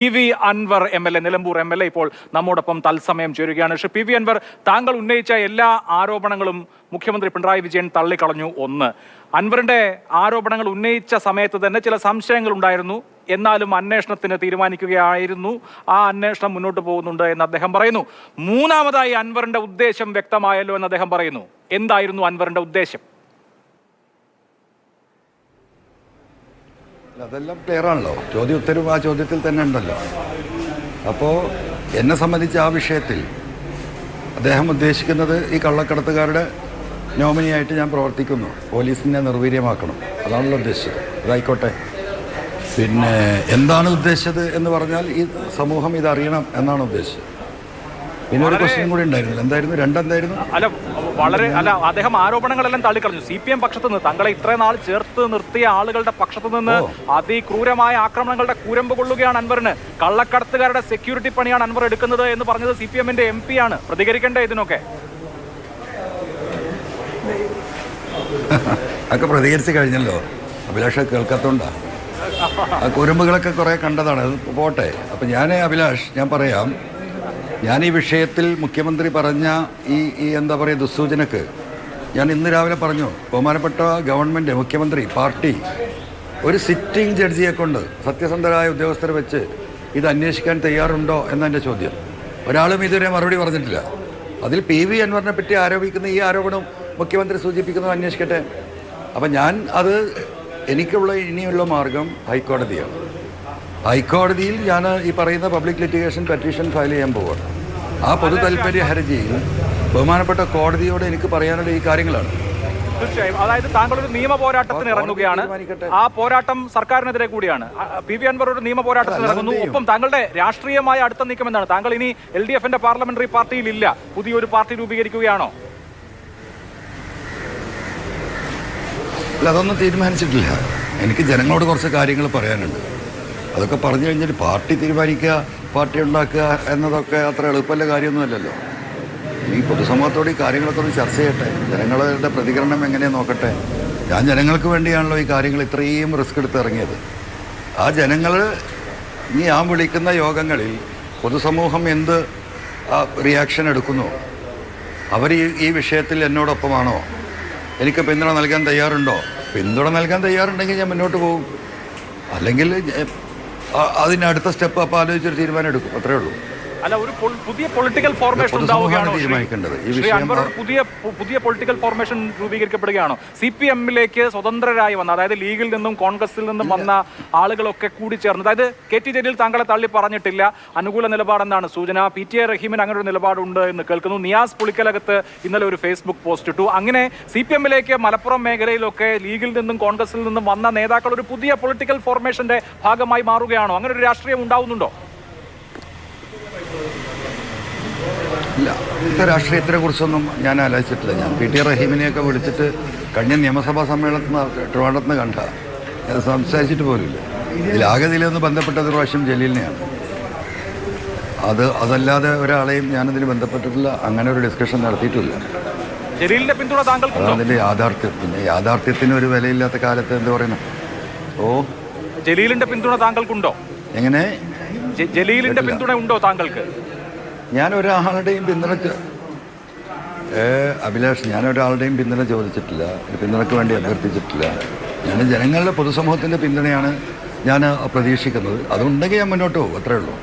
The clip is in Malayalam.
P V Anvar M L A Nilambur M L A ഇപ്പോൾ നമ്മോടൊപ്പം തത്സമയം ചേരുകയാണ്. പക്ഷേ പി വി അൻവർ താങ്കൾ ഉന്നയിച്ച എല്ലാ ആരോപണങ്ങളും മുഖ്യമന്ത്രി പിണറായി വിജയൻ തള്ളിക്കളഞ്ഞു ഒന്ന്. അൻവറിന്റെ ആരോപണങ്ങൾ ഉന്നയിച്ച സമയത്ത് തന്നെ ചില സംശയങ്ങൾ ഉണ്ടായിരുന്നു. എന്നാലും അന്വേഷണത്തിന് തീരുമാനിക്കുകയായിരുന്നു. ആ അന്വേഷണം മുന്നോട്ട് പോകുന്നുണ്ട് എന്ന് അദ്ദേഹം പറയുന്നു. മൂന്നാമതായി അൻവറിന്റെ ഉദ്ദേശം വ്യക്തമായല്ലോ എന്ന് അദ്ദേഹം പറയുന്നു. എന്തായിരുന്നു അൻവറിന്റെ ഉദ്ദേശം? അതെല്ലാം ക്ലിയർ ആണല്ലോ. ചോദ്യ ഉത്തരവ് ആ ചോദ്യത്തിൽ തന്നെ ഉണ്ടല്ലോ. അപ്പോൾ എന്നെ സംബന്ധിച്ച് ആ വിഷയത്തിൽ അദ്ദേഹം ഉദ്ദേശിക്കുന്നത് ഈ കള്ളക്കടത്തുകാരുടെ നോമിനിയായിട്ട് ഞാൻ പ്രവർത്തിക്കുന്നു. പോലീസിനെ നിർവീര്യമാക്കണം. അതാണല്ലോ ഉദ്ദേശിച്ചത്. അതായിക്കോട്ടെ. പിന്നെ എന്താണ് ഉദ്ദേശിച്ചത് എന്ന് പറഞ്ഞാൽ ഈ സമൂഹം ഇതറിയണം എന്നാണ് ഉദ്ദേശിച്ചത്. പിന്നെ ഒരു ക്വസ്റ്റ്യൻ കൂടി ഉണ്ടായിരുന്നു എന്തായിരുന്നു? രണ്ടെന്തായിരുന്നു? അല്ല വളരെ അല്ല അദ്ദേഹം ആരോപണങ്ങളെല്ലാം തള്ളിക്കളഞ്ഞു. സി പി എം പക്ഷത്ത് നിന്ന് തങ്ങളെ ഇത്രയും നാൾ ചേർത്ത് നിർത്തിയ ആളുകളുടെ പക്ഷത്ത് നിന്ന് അതിക്രൂരമായ ആക്രമണങ്ങളുടെ കൂരമ്പ് കൊള്ളുകയാണ് അൻവറിന്. കള്ളക്കടത്തുകാരുടെ സെക്യൂരിറ്റി പണിയാണ് അൻവർ എടുക്കുന്നത് എന്ന് പറഞ്ഞത് സി പി എമ്മിന്റെ എം പി ആണ് പ്രതികരിക്കേണ്ടേ ഇതിനൊക്കെ? ഒക്കെ പ്രതികരിച്ച് കഴിഞ്ഞല്ലോ. അഭിലാഷ് കേൾക്കാത്തോണ്ടാ. ആ കുരുമ്പുകളൊക്കെ കുറേ കണ്ടതാണ്. അത് പോട്ടെ. അപ്പം ഞാൻ അഭിലാഷ് ഞാൻ പറയാം. ഞാൻ ഈ വിഷയത്തിൽ മുഖ്യമന്ത്രി പറഞ്ഞ ഈ ഈ എന്താ പറയുക ദുസ്സൂചനക്ക് ഞാൻ ഇന്ന് രാവിലെ പറഞ്ഞു ബഹുമാനപ്പെട്ട ഗവൺമെന്റ് മുഖ്യമന്ത്രി പാർട്ടി ഒരു സിറ്റിംഗ് ജഡ്ജിയെ കൊണ്ട് സത്യസന്ധരായ ഉദ്യോഗസ്ഥരെ വെച്ച് ഇത് അന്വേഷിക്കാൻ തയ്യാറുണ്ടോ എന്നെന്റെ ചോദ്യം. ഒരാളും ഇതുവരെ മറുപടി പറഞ്ഞിട്ടില്ല. അതിൽ പി വി അൻവറിനെ പറ്റി ആരോപിക്കുന്ന ഈ ആരോപണം മുഖ്യമന്ത്രി സൂചിപ്പിക്കുന്നത് അന്വേഷിക്കട്ടെ? അപ്പം ഞാൻ അത് എനിക്കുള്ള ഇനിയുള്ള മാർഗം ഹൈക്കോടതിയാണ്. ഹൈക്കോടതിയിൽ ഞാൻ ഈ പറയുന്ന പബ്ലിക് ലിറ്റിഗേഷൻ പെറ്റീഷൻ ഫയൽ ചെയ്യാൻ പോവുകയാണ് ആ പൊതു താല്പര്യ ഹർജിയിൽ ബഹുമാനപ്പെട്ട കോടതിയോട് എനിക്ക് പറയാനുള്ള ഈ കാര്യങ്ങളാണ്. തീർച്ചയായും. അതായത് താങ്കൾ ഒരു നിയമ പോരാട്ടത്തിന് ഇറങ്ങുകയാണ്. ആ പോരാട്ടം സർക്കാരിനെതിരെ കൂടിയാണ്. പി വി അൻവർ ഒരു നിയമ പോരാട്ടത്തിന് ഇറങ്ങുന്നു. ഒപ്പം താങ്കളുടെ രാഷ്ട്രീയമായ അടുത്ത നീക്കം എന്താണ് താങ്കൾ ഇനി എൽ ഡി എഫിന്റെ പാർലമെന്ററി പാർട്ടിയിൽ ഇല്ല. പുതിയൊരു പാർട്ടി രൂപീകരിക്കുകയാണോ? അല്ല അതൊന്നും തീരുമാനിച്ചിട്ടില്ല. എനിക്ക് ജനങ്ങളോട് കുറച്ച് കാര്യങ്ങൾ പറയാനുണ്ട്. അതൊക്കെ പറഞ്ഞു കഴിഞ്ഞാൽ പാർട്ടി തീരുമാനിക്കുക പാർട്ടി ഉണ്ടാക്കുക എന്നതൊക്കെ അത്ര എളുപ്പമല്ല കാര്യമൊന്നുമല്ലല്ലോ. ഈ പൊതുസമൂഹത്തോട് ഈ കാര്യങ്ങളൊക്കെ ഒന്ന് ചർച്ച ചെയ്യട്ടെ. ജനങ്ങളുടെ പ്രതികരണം എങ്ങനെയാണ് നോക്കട്ടെ. ഞാൻ ജനങ്ങൾക്ക് വേണ്ടിയാണല്ലോ ഈ കാര്യങ്ങൾ ഇത്രയും റിസ്ക് എടുത്ത് ഇറങ്ങിയത്. ആ ജനങ്ങൾ ഇനി ഞാൻ വിളിക്കുന്ന യോഗങ്ങളിൽ പൊതുസമൂഹം എന്ത് റിയാക്ഷൻ എടുക്കുന്നു? അവർ ഈ ഈ വിഷയത്തിൽ എന്നോടൊപ്പമാണോ? എനിക്ക് പിന്തുണ നൽകാൻ തയ്യാറുണ്ടോ? പിന്തുണ നൽകാൻ തയ്യാറുണ്ടെങ്കിൽ ഞാൻ മുന്നോട്ട് പോകും. അല്ലെങ്കിൽ ഞാൻ- അ- അതിന് അടുത്ത സ്റ്റെപ്പ് അപ്പോൾ ആലോചിച്ചൊരു തീരുമാനം എടുക്കും. അത്രേ ഉള്ളൂ. അല്ല ഒരു പുതിയ പൊളിറ്റിക്കൽ ഫോർമേഷൻ ഉണ്ടാവുകയാണോ? ശ്രീ- അൻവർ ഒരു പുതിയ പുതിയ പൊളിറ്റിക്കൽ ഫോർമേഷൻ രൂപീകരിക്കപ്പെടുകയാണോ? സി പി എമ്മിലേക്ക് സ്വതന്ത്രരായി വന്ന അതായത് ലീഗിൽ നിന്നും കോൺഗ്രസിൽ നിന്നും വന്ന ആളുകളൊക്കെ കൂടി ചേർന്ന് അതായത് കെ ടി ജലീൽ താങ്കളെ തള്ളി പറഞ്ഞിട്ടില്ല. അനുകൂല നിലപാടെന്നാണ് സൂചന പി ടി എ റഹീമിന് അങ്ങനെ ഒരു നിലപാടുണ്ട് എന്ന് കേൾക്കുന്നു. നിയാസ് പുളിക്കലകത്ത് ഇന്നലെ ഒരു ഫേസ്ബുക്ക് പോസ്റ്റ് ഇട്ടു. അങ്ങനെ സി പി എമ്മിലേക്ക് മലപ്പുറം മേഖലയിലൊക്കെ ലീഗിൽ നിന്നും കോൺഗ്രസിൽ നിന്നും വന്ന നേതാക്കൾ ഒരു പുതിയ പൊളിറ്റിക്കൽ ഫോർമേഷന്റെ ഭാഗമായി മാറുകയാണോ? അങ്ങനെ ഒരു രാഷ്ട്രീയം ഉണ്ടാവുന്നുണ്ടോ? ഇല്ല ഇവിടുത്തെ രാഷ്ട്രീയത്തിനെ കുറിച്ചൊന്നും ഞാൻ ആലോചിച്ചിട്ടില്ല. ഞാൻ പി ടി റഹീമിനെയൊക്കെ വിളിച്ചിട്ട് കഴിഞ്ഞ നിയമസഭാ സമ്മേളനത്തിൽ ട്രിവാൻഡ്രത്ത് നിന്ന് കണ്ട. ഞാൻ സംസാരിച്ചിട്ട് പോലില്ല ഇതിലാകെ ബന്ധപ്പെട്ട ഒരു പ്രാവശ്യം ജലീലിനെയാണ്. അത് അതല്ലാതെ ഒരാളെയും ഞാനതിന് ബന്ധപ്പെട്ടിട്ടില്ല. അങ്ങനെ ഒരു ഡിസ്കഷൻ നടത്തിയിട്ടില്ല. ജലീലിന്റെ പിന്തുണ താങ്കൾ അതിന്റെ യാഥാർത്ഥ്യം. പിന്നെ യാഥാർത്ഥ്യത്തിന് ഒരു വിലയില്ലാത്ത കാലത്ത് എന്താ പറയുന്നത് ഓ. ജലീലിന്റെ പിന്തുണ താങ്കൾക്കുണ്ടോ? എങ്ങനെ? ജലീലിന്റെ. പിന്തുണ ഉണ്ടോ താങ്കൾക്ക്? ഞാൻ ഒരാളുടെയും പിന്തുണ അഭിലാഷ് ഞാൻ ഒരാളുടെയും പിന്തുണ ചോദിച്ചിട്ടില്ല. പിന്തുണയ്ക്ക് വേണ്ടി അഭ്യർത്ഥിച്ചിട്ടില്ല. ഞാൻ ജനങ്ങളുടെ പൊതുസമൂഹത്തിന്റെ പിന്തുണയാണ് ഞാൻ പ്രതീക്ഷിക്കുന്നത്. അതുണ്ടെങ്കിൽ ഞാൻ മുന്നോട്ട് പോകും. അത്രേ ഉള്ളൂ.